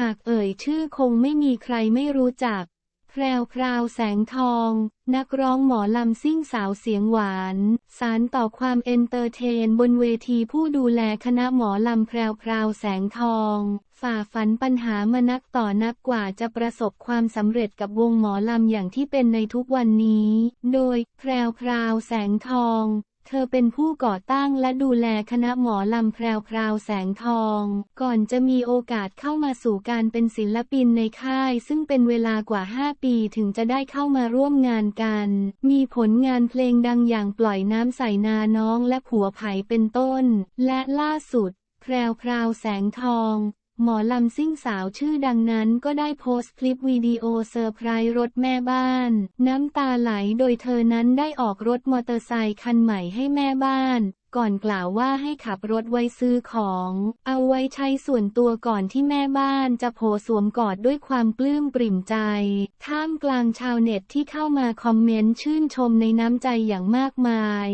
หากเอ่ยชื่อคงไม่มีใครไม่รู้จัก แพรวพราวแสงทอง นักร้องหมอลำซิ่งสาวเสียงหวาน สารต่อความเอนเตอร์เทนบนเวทีผู้ดูแลคณะหมอลำแพรวพราวแสงทอง ฝ่าฝันปัญหามานักต่อนักกว่าจะประสบความสำเร็จกับวงหมอลำอย่างที่เป็นในทุกวันนี้ โดย แพรวพราวแสงทอง เธอเป็นผู้ก่อตั้งและดูแลคณะหมอลำแพรวพราวแสงทอง ก่อนจะมีโอกาสเข้ามาสู่การเป็นศิลปินในค่าย ซึ่งเป็นเวลากว่า 5 ปีถึงจะได้เข้ามาร่วมงานกัน มีผลงานเพลงดังอย่างปล่อยน้ำใส่นาน้องและผัวไผ่เป็นต้น และล่าสุดแพรวพราวแสงทอง หมอลำซิ่งสาวชื่อดังนั้นก็ได้โพสต์คลิปวิดีโอเซอร์ไพรส์รถแม่บ้าน น้ำตาไหลโดยเธอนั้นได้ออกรถมอเตอร์ไซคันใหม่ให้แม่บ้าน ก่อนกล่าวว่าให้ขับรถไว้ซื้อของ เอาไว้ใช้ส่วนตัวก่อนที่แม่บ้านจะโผสวมกอดด้วยความปลื้มปริ่มใจ ท่ามกลางชาวเน็ตที่เข้ามาคอมเมนต์ชื่นชมในน้ำใจอย่างมากมาย